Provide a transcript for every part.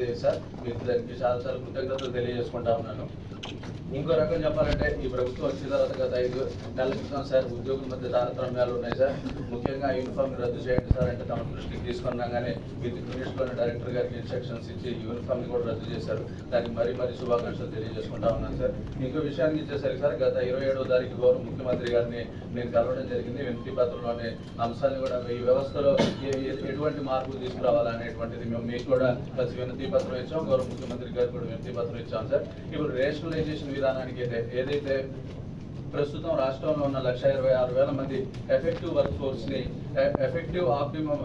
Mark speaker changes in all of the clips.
Speaker 1: చేశారు సార్ మీకు దానికి చాలా చాలా కృతజ్ఞతలు తెలియజేసుకుంటా ఉన్నాను. ఇంకో రకం చెప్పాలంటే ఈ ప్రభుత్వం వచ్చిన తర్వాత గత ఐదు నెలల క్రితం సార్ ఉద్యోగుల మధ్య తారతమ్యాలు ఉన్నాయి సార్. ముఖ్యంగా యూనిఫామ్ రద్దు చేయండి సార్ అంటే తమ దృష్టికి తీసుకున్నా కానీ విత్ మినిట్స్లోనే డైరెక్టర్ గారికి ఇన్స్ట్రక్షన్స్ ఇచ్చి యూనిఫామ్ని కూడా రద్దు చేశారు. దానికి మరీ మరీ శుభాకాంక్షలు తెలియజేసుకుంటా ఉన్నాను సార్. ఇంకో విషయానికి ఇచ్చేసరికి సార్ గత ఇరవై ఏడవ తారీఖు గౌరవ ముఖ్యమంత్రి గారిని నేను కలవడం జరిగింది. వినతి పత్రంలోని అంశాన్ని కూడా ఈ వ్యవస్థలో ఎటువంటి మార్పులు తీసుకురావాలనేటువంటిది మేము మీకు కూడా కలిసి వినతి పత్రం ఇచ్చాం. గౌరవ ముఖ్యమంత్రి గారికి కూడా వినతి పత్రం ఇచ్చాం సార్. ఇప్పుడు రేషనలైజేషన్ విధానానికి అయితే ఏదైతే ప్రస్తుతం రాష్ట్రంలో ఉన్న లక్ష ఇరవై ఆరు వేల మంది effective work ఫోర్స్ని effective optimum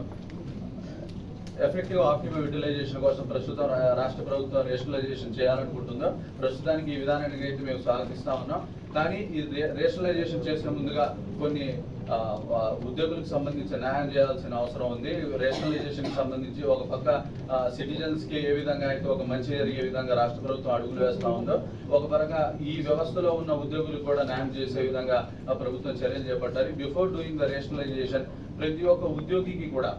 Speaker 1: effective optimum utilization కోసం ప్రస్తుతం రాష్ట్ర ప్రభుత్వం రేషనలైజేషన్ చేయాలనుకుంటుందో ప్రస్తుతానికి ఈ విధానానికి అయితే మేము స్వాగతిస్తా ఉన్నాం. కానీ ఈ రేషనలైజేషన్ చేసిన ముందుగా కొన్ని ఉద్యోగులకు సంబంధించి న్యాయం చేయాల్సిన అవసరం ఉంది. రేషనలైజేషన్కి సంబంధించి ఒక పక్క సిటిజన్స్కి ఏ విధంగా అయితే ఒక మంచి జరిగే విధంగా రాష్ట్ర ప్రభుత్వం అడుగులు వేస్తా ఉందో ఒక పరంగా ఈ వ్యవస్థలో ఉన్న ఉద్యోగులకు కూడా న్యాయం చేసే విధంగా ప్రభుత్వం చర్యలు చేపట్టాలి. బిఫోర్ డూయింగ్ ద రేషనలైజేషన్ ప్రతి ఒక్క ఉద్యోగికి కూడా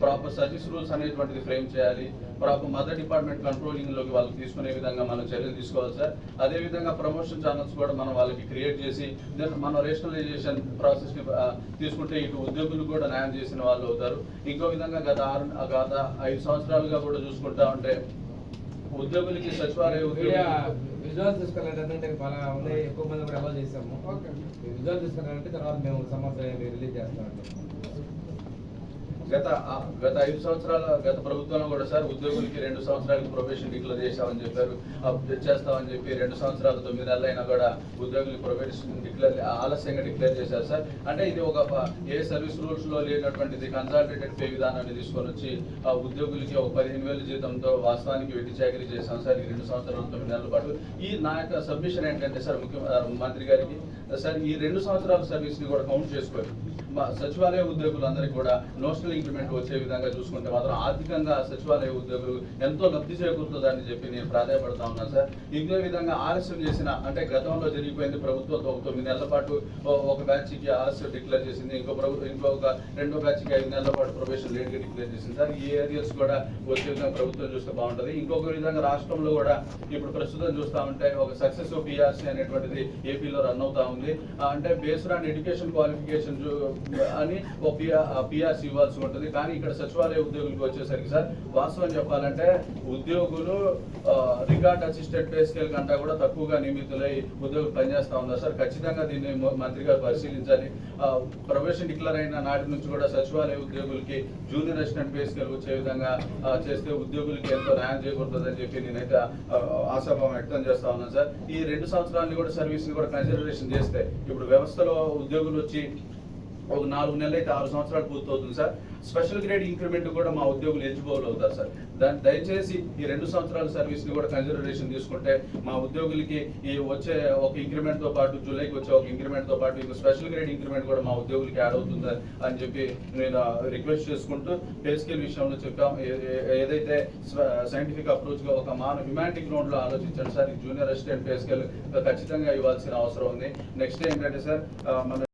Speaker 1: ప్రాపర్ సర్వీస్ రూల్స్ అనేటువంటిది ఫ్రేమ్ చేయాలి ప్రాపర్ మదర్ డిపార్ట్మెంట్ కంట్రోలింగ్లోకి వాళ్ళకి తీసుకునే విధంగా మనం చర్యలు తీసుకోవాలి సార్. అదే విధంగా ప్రమోషన్ ఛానల్స్ కూడా మనం వాళ్ళకి క్రియేట్ చేసి దెన్ మన రేషనలైజేషన్ ప్రాసెస్ని ఆ, తీసుకుంటే ఇటు ఉద్యోగులు కూడా న్యాయం చేసిన వాళ్ళు అవుతారు. ఇంకో విధంగా గత ఆరు గత ఐదు సంవత్సరాలుగా కూడా చూసుకుంటా ఉంటే ఉద్యోగులకి సచివాలయ ఉద్యోగులు
Speaker 2: విజువల్ తీసుకెళ్ళాలంటే చాలా ఉన్నాయి ఎక్కువ మంది కూడా చేసాము విజువల్ తీసుకెళ్ళాలంటే తర్వాత మేము సమస్య రిలీజ్ చేస్తామండి.
Speaker 1: గత గత ఐదు సంవత్సరాల గత ప్రభుత్వంలో కూడా సార్ ఉద్యోగులకి రెండు సంవత్సరాలకి ప్రొఫెషన్ డిక్లేర్ చేశామని చెప్పారు. చేస్తామని చెప్పి రెండు సంవత్సరాలు తొమ్మిది నెలలైనా అయినా కూడా ఉద్యోగులకి ప్రొఫెషన్ డిక్లేర్ ఆలస్యంగా డిక్లేర్ చేశారు సార్. అంటే ఇది ఒక ఏ సర్వీస్ రూల్స్లో లేనటువంటిది కన్సాలిడేటెడ్ పే విధానాన్ని తీసుకొని వచ్చి ఆ ఉద్యోగులకి ఒక పదిహేను వేల జీతంతో వాస్తవానికి వెట్టి చాకరీ చేశాం సార్ ఈ రెండు సంవత్సరాలు తొమ్మిది నెలల పాటు. ఈ నా యొక్క సబ్మిషన్ ఏంటంటే సార్ ముఖ్యమంత్రి మంత్రి గారికి సార్ ఈ రెండు సంవత్సరాల సర్వీస్ని కూడా కౌంట్ చేసుకోవాలి మా సచివాలయ ఉద్యోగులందరికీ కూడా నోషనల్ ఇంప్లిమెంట్ వచ్చే విధంగా చూసుకుంటే మాత్రం ఆర్థికంగా సచివాలయ ఉద్యోగులు ఎంతో లబ్ధి చేకూరుతుందని చెప్పి నేను ప్రాధాయపడతా ఉన్నాను సార్. ఇదే విధంగా ఆలస్యం చేసిన అంటే గతంలో జరిగిపోయింది ప్రభుత్వంతో తొమ్మిది నెలల పాటు ఒక బ్యాచ్కి ఆలస్యం డిక్లేర్ చేసింది ఇంకో ప్రభు ఇంకొక రెండో బ్యాచ్కి ఐదు నెలల పాటు ప్రొబేషన్ లేట్గా డిక్లేర్ చేసింది సార్. ఈ ఏరియాస్ కూడా వచ్చే విధంగా ప్రభుత్వం చూస్తే బాగుంటది. ఇంకొక విధంగా రాష్ట్రంలో కూడా ఇప్పుడు ప్రస్తుతం చూస్తా ఉంటే ఒక సక్సెస్ పిఆర్సీ అనేటువంటిది ఏపీలో రన్ అవుతా ఉంది. అంటే బేస్డ్ ఆన్ ఎడ్యుకేషన్ క్వాలిఫికేషన్ అని ఒక పిఆర్సీ ఇవ్వాల్సి ఉంటుంది. కానీ ఇక్కడ సచివాలయ ఉద్యోగులకు వచ్చేసరికి సార్ వాస్తవం చెప్పాలంటే ఉద్యోగులు రికార్డ్ అసిస్టెంట్ పే స్కేల్ కంటే కూడా తక్కువగా నియమితులై ఉద్యోగులు పనిచేస్తా ఉన్నారు సార్. ఖచ్చితంగా దీన్ని మంత్రి గారు పరిశీలించాలి. ప్రొఫెషన్ డిక్లేర్ అయిన నాటి నుంచి కూడా సచివాలయ ఉద్యోగులకి జూనియర్ అసిస్టెంట్ పే స్కేల్ వచ్చే విధంగా చేస్తే ఉద్యోగులకి ఎంతో న్యాయం చేయకూడదని చెప్పి నేనైతే ఆశాభావం వ్యక్తం చేస్తా ఉన్నాను సార్. ఈ రెండు సంవత్సరాలని కూడా సర్వీస్ని కూడా కన్సిడరేషన్ చేస్తే ఇప్పుడు వ్యవస్థలో ఉద్యోగులు వచ్చి ఒక నాలుగు నెలలు అయితే ఆరు సంవత్సరాలు పూర్తవుతుంది సార్. స్పెషల్ గ్రేడ్ ఇంక్రిమెంట్ కూడా మా ఉద్యోగులు ఎలిజిబుల్ అవుతారు సార్. దాని దయచేసి ఈ రెండు సంవత్సరాల సర్వీస్ని కూడా కన్సిడరేషన్ తీసుకుంటే మా ఉద్యోగులకి ఈ వచ్చే ఒక ఇంక్రిమెంట్తో పాటు జూలైకి వచ్చే ఒక ఇంక్రిమెంట్తో పాటు ఇంకో స్పెషల్ గ్రేడ్ ఇంక్రిమెంట్ కూడా మా ఉద్యోగులకి యాడ్ అవుతుంది అని చెప్పి నేను రిక్వెస్ట్ చేసుకుంటూ పే స్కేల్ విషయంలో చెప్పాం. ఏదైతే సైంటిఫిక్ అప్రోచ్గా ఒక మాన హ్యుమానిటీ గ్రౌండ్లో ఆలోచించండి సార్. ఈ జూనియర్ అసిస్టెంట్ పే స్కేల్ ఖచ్చితంగా ఇవ్వాల్సిన అవసరం ఉంది. నెక్స్ట్ ఏంటంటే సార్ మన